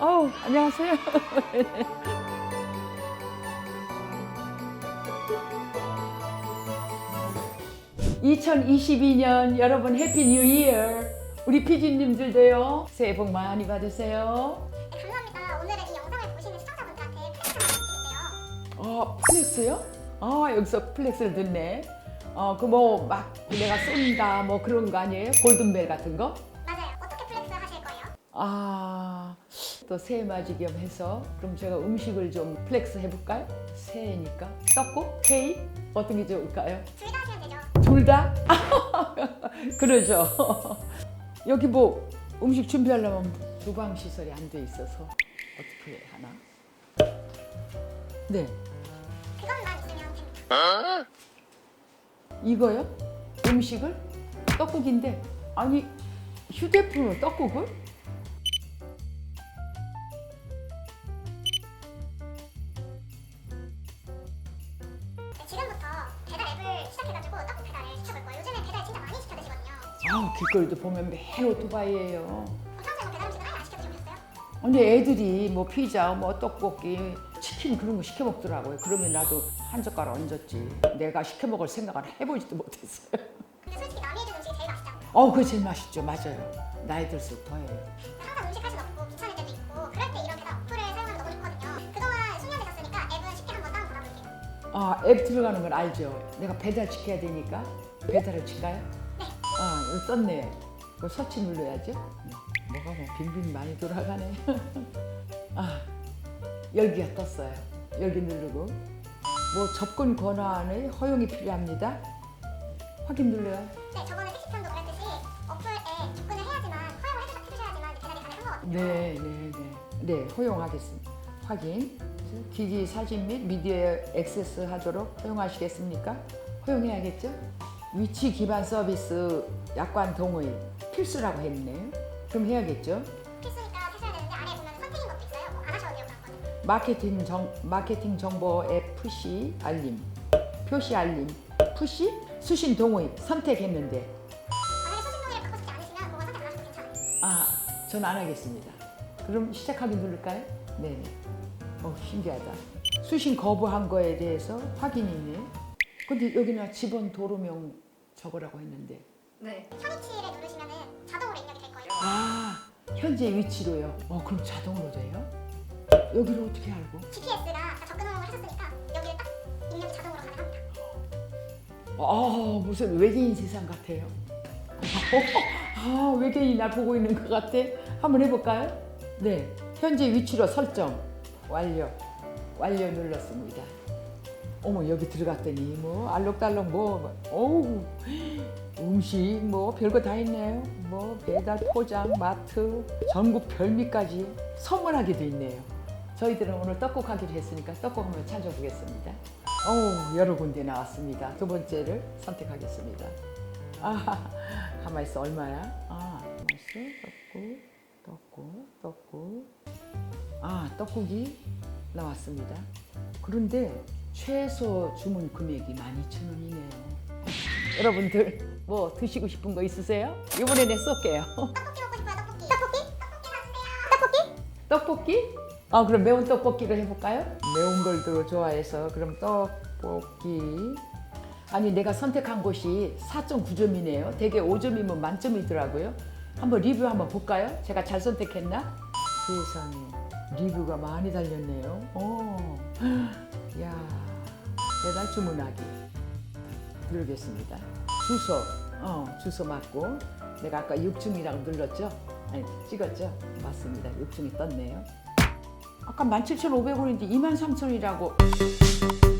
어우, 안녕하세요. 2022년 여러분 해피 뉴 이어. 우리 피디님들도요. 새해 복 많이 받으세요. 어, 플렉스요? 아, 여기서 플렉스를 듣네. 어, 그 뭐 막 내가 쏜다 뭐 그런 거 아니에요? 골든벨 같은 거? 맞아요. 어떻게 플렉스 하실 거예요? 아, 또 새해 맞이 겸 해서 그럼 제가 음식을 좀 플렉스 해볼까요? 새해니까. 떡국? 케이크? 어떤 게 좋을까요? 둘 다 하시면 되죠. 둘 다? 그러죠. 여기 뭐 음식 준비하려면 주방 시설이 안 돼 있어서 어떻게 하나? 네, 이거요? 음식을? 떡국인데 아니 휴대폰으로 떡국을? 네, 지금부터 배달 앱을 시작해가지고 떡국 배달을 시켜볼 거예요. 요즘에 배달 진짜 많이 시켜 드시거든요. 아 길거리도 보면 매일 오토바이예요. 평소에 뭐 배달 음식을 아예 안 시켜 드셔보셨어요? 근데 애들이 뭐 피자, 뭐 떡볶이, 치킨 그런 거 시켜 먹더라고요. 그러면 나도 한 젓가락 얹었지. 내가 시켜 먹을 생각을 해보지도 못했어요. 근데 솔직히 남이 해준 음식이 제일 맛있잖아요. 어, 그게 제일 맛있죠. 맞아요. 나이 들수록 더해요. 항상 음식 할 수는 없고 귀찮을 때도 있고 그럴 때 이런 배달 어플을 사용하면 너무 좋거든요. 그동안 숙련되셨으니까 앱은 쉽게 한번 다운 받아볼게요. 아, 앱 들어가는 건 알죠. 내가 배달 시켜야 되니까 배달을 칠까요? 네. 아, 이거 떴네. 이거 서치 눌러야죠. 네. 뭐가 뭐 빙빙 많이 돌아가네. 아, 열기가 떴어요. 열기 누르고. 뭐 접근 권한의 허용이 필요합니다. 확인 눌러요. 네, 저번에 택시편도 그랬듯이 어플에 접근을 해야지만 허용을 해주- 해주셔야지만 배달이 가능한 거거든요. 네, 네, 네. 네, 허용하겠습니다. 확인. 기기 사진 및 미디어에 액세스하도록 허용하시겠습니까? 허용해야겠죠? 위치 기반 서비스 약관 동의 필수라고 했네요. 그럼 해야겠죠? 마케팅 정 마케팅 정보 앱 푸시 알림 표시 알림 푸시 수신 동의 선택했는데 만약에 소신 동의를 받고 싶지 않으시면 그거 선택 안 하셔도 괜찮아요. 아, 전안 하겠습니다. 그럼 시작하기 누를까요? 네네. 어, 신기하다. 수신 거부한 거에 대해서 확인이네. 근데 여기는 집원 도로명 적으라고 했는데. 네. 현위치를 누르시면은 자동으로 입력이 될 거예요. 아, 현재 위치로요. 어, 그럼 자동으로 돼요? 여기를 어떻게 알고? GPS가 접근을 하셨으니까 여기를 딱 입력이 자동으로 가능합니다. 아, 무슨 외계인 세상 같아요. 아, 외계인이 날 보고 있는 것 같아. 한번 해볼까요? 네, 현재 위치로 설정 완료. 완료 눌렀습니다. 어머 여기 들어갔더니 뭐 알록달록 뭐 어우 음식 뭐 별거 다 있네요. 뭐 배달 포장 마트 전국 별미까지 선물하기도 있네요. 저희들은 오늘 떡국 하기로 했으니까 떡국 한번 찾아보겠습니다. 어우 여러 군데 나왔습니다. 두 번째를 선택하겠습니다. 아 가만 있어 얼마야? 아 가만 있어 떡국 떡국 떡국 아 떡국이 나왔습니다. 그런데 최소 주문 금액이 12,000원이네요. 여러분들 뭐 드시고 싶은 거 있으세요? 이번에 내 쏠게요. 떡볶이 먹고 싶어요. 떡볶이. 떡볶이? 떡볶이 사주세요. 떡볶이? 떡볶이? 아 그럼 매운 떡볶이를 해볼까요? 매운 걸 더 좋아해서 그럼 떡볶이. 아니 내가 선택한 곳이 4.9점이네요. 되게 5점이면 만점이더라고요. 한번 리뷰 한번 볼까요? 제가 잘 선택했나? 세상에 리뷰가 많이 달렸네요. 어, 야 배달 주문하기. 누르겠습니다. 주소. 어 주소 맞고. 내가 아까 6중이라고 눌렀죠? 아니 찍었죠? 맞습니다. 6중이 떴네요 아까 17,500원인데 23,000원이라고